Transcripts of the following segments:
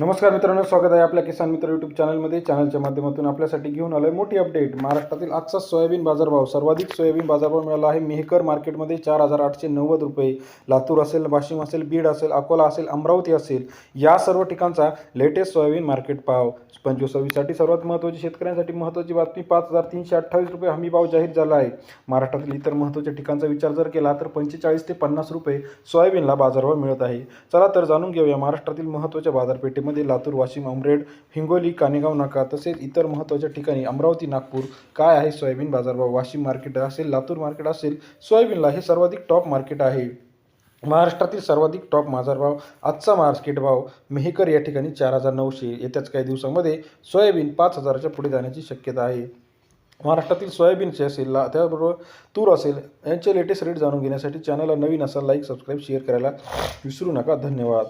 नमस्कार मित्रांनो स्वागत आहे आपल्या किसान मित्र यूट्यूब चॅनलमध्ये चॅनलच्या माध्यमातून आपल्यासाठी घेऊन आलोय मोठी अपडेट महाराष्ट्रातील आजचा सोयाबीन बाजारभाव सर्वाधिक सोयाबीन बाजारभाव मिळाला आहे. मेहकर मार्केटमध्ये चार हजार आठशे नव्वद रुपये. लातूर असेल वाशिम असेल बीड असेल अकोला असेल अमरावती असेल या सर्व ठिकाणचा लेटेस्ट सोयाबीन मार्केट भाव पंचवीस सव्वीससाठी सर्वात महत्त्वाची शेतकऱ्यांसाठी महत्त्वाची बातमी पाच हजार तीनशे अठ्ठावीस रुपये हमी भाव जाहीर झाला आहे. महाराष्ट्रातील इतर महत्त्वाच्या ठिकाणचा विचार जर केला तर पंचेचाळीस ते पन्नास रुपये सोयाबीनला बाजारभाव मिळत आहे. चला तर जाणून घेऊया महाराष्ट्रातील महत्त्वाच्या बाजारपेठे बाजारपेठेमध्ये लातूर वाशिम अमरेड हिंगोली कानेगाव नाका तसेच इतर महत्त्वाच्या ठिकाणी अमरावती नागपूर काय आहे सोयाबीन बाजारभाव? वाशिम मार्केट असेल लातूर मार्केट असेल सोयाबीनला हे सर्वाधिक टॉप मार्केट आहे. महाराष्ट्रातील सर्वाधिक टॉप बाजारभाव आजचा मार्केट भाव मेहकर या ठिकाणी चार हजार नऊशे. येत्याच काही दिवसामध्ये सोयाबीन पाच हजाराच्या पुढे जाण्याची शक्यता आहे. महाराष्ट्रातील सोयाबीनचे असेल ला त्याचबरोबर तूर असेल यांचे लेटेस्ट रेट जाणून घेण्यासाठी चॅनलला नवीन असा लाईक सबस्क्राईब शेअर करायला विसरू नका. धन्यवाद.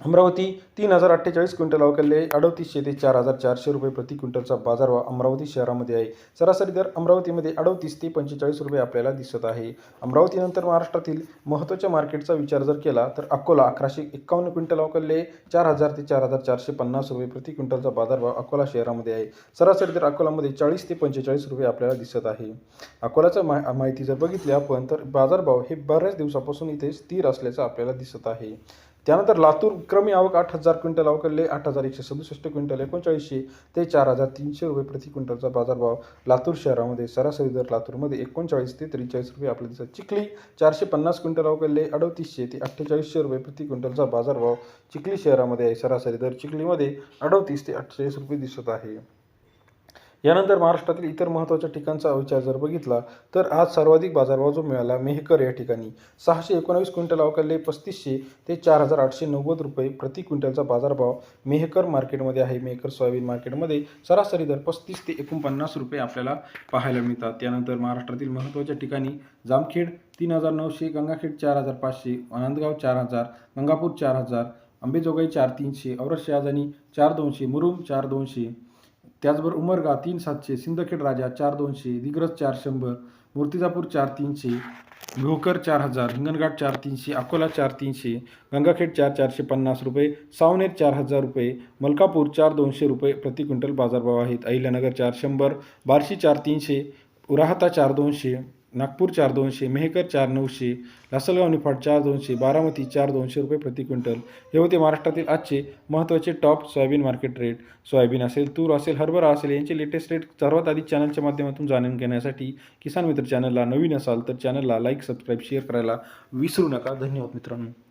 अमरावती तीन हजार अठ्ठेचाळीस क्विंटल अवकलले अडतीसशे ते चार हजार चारशे रुपये प्रति क्विंटलचा बाजारभाव अमरावती शहरामध्ये आहे. सरासरी दर अमरावतीमध्ये अडतीस ते पंचेचाळीस रुपये आपल्याला दिसत आहे. अमरावतीनंतर महाराष्ट्रातील महत्त्वाच्या मार्केटचा विचार जर केला तर अकोला अकराशे एक्कावन्न क्विंटल अवकलले चार हजार ते चार हजार चारशे पन्नास रुपये प्रति क्विंटलचा बाजारभाव अकोला शहरामध्ये आहे. सरासरी दर अकोलामध्ये चाळीस ते पंचेचाळीस रुपये आपल्याला दिसत आहे. अकोल्याचा मा माहिती जर बघितली आपण तर बाजारभाव हे बऱ्याच दिवसापासून इथे स्थिर असल्याचं आपल्याला दिसत आहे. त्यानंतर लातूर क्रमी आवक आठ हजार क्विंटल अवकलले आठ हजार एकशे सदुसष्ट क्विंटल एकोणचाळीसशे ते चार हजार तीनशे रुपये प्रति क्विंटलचा बाजारभाव लातूर शहरामध्ये सरासरी दर लातूरमध्ये एकोणचाळीस ते त्रेचाळीस रुपये आपल्याला दिसत चिखली चारशे पन्नास क्विंटल अवकलले अडतीसशे ते अठ्ठेचाळीसशे रुपये प्रति क्विंटलचा बाजारभाव चिखली शहरामध्ये आहे. सरासरी दर चिखलीमध्ये अडतीस ते अठ्ठेचाळीस रुपये दिसत आहे. यानंतर महाराष्ट्रातील इतर महत्त्वाच्या ठिकाणचा विचार जर बघितला तर आज सर्वाधिक बाजारभाव जो मिळाला मेहकर या ठिकाणी. सहाशे एकोणावीस क्विंटल अवकाले पस्तीसशे ते चार हजार आठशे नव्वद रुपये प्रति क्विंटलचा बाजारभाव मेहकर मार्केटमध्ये आहे. मेहकर सोयाबीन मार्केटमध्ये सरासरी दर पस्तीस ते एकोणपन्नास रुपये आपल्याला पाहायला मिळतात. त्यानंतर महाराष्ट्रातील महत्त्वाच्या ठिकाणी जामखेड तीन हजार नऊशे गंगाखेड चार हजार पाचशे आनंदगाव चार हजार गंगापूर चार हजार अंबेजोगाई चार तीनशे औरत शहाजानी चार दोनशे मुरुम चार दोनशे त्याचबरोबर उमरगा तीन सातशे सिंदखेड राजा चार दोनशे दिग्रज चार शंभर मूर्तिजापूर चार तीनशे भोकर चार हजार हिंगणघाट चार तीनशे अकोला चार तीनशे गंगाखेड चार चारशे पन्नास रुपये सावनेर चार हजार रुपये मलकापूर चार दोनशे रुपये प्रति क्विंटल बाजारभाव आहेत. अहिल्यानगर चार शंभर बार्शी चार तीनशे उराहता चार दोनशे नागपूर चार दोनशे मेहकर चार नऊशे लासलगाव निफाड चार दोनशे बारामती चार दोनशे रुपये प्रति क्विंटल. हे होते महाराष्ट्रातील आजचे महत्त्वाचे top soybean market rate soybean असेल तूर असेल हरभरा असेल यांचे लेटेस्ट रेट सर्वात आधी चॅनलच्या माध्यमातून जाणून घेण्यासाठी किसान मित्र चॅनलला नवीन असाल तर चॅनलला लाईक सबस्क्राईब शेअर करायला विसरू नका. धन्यवाद मित्रांनो.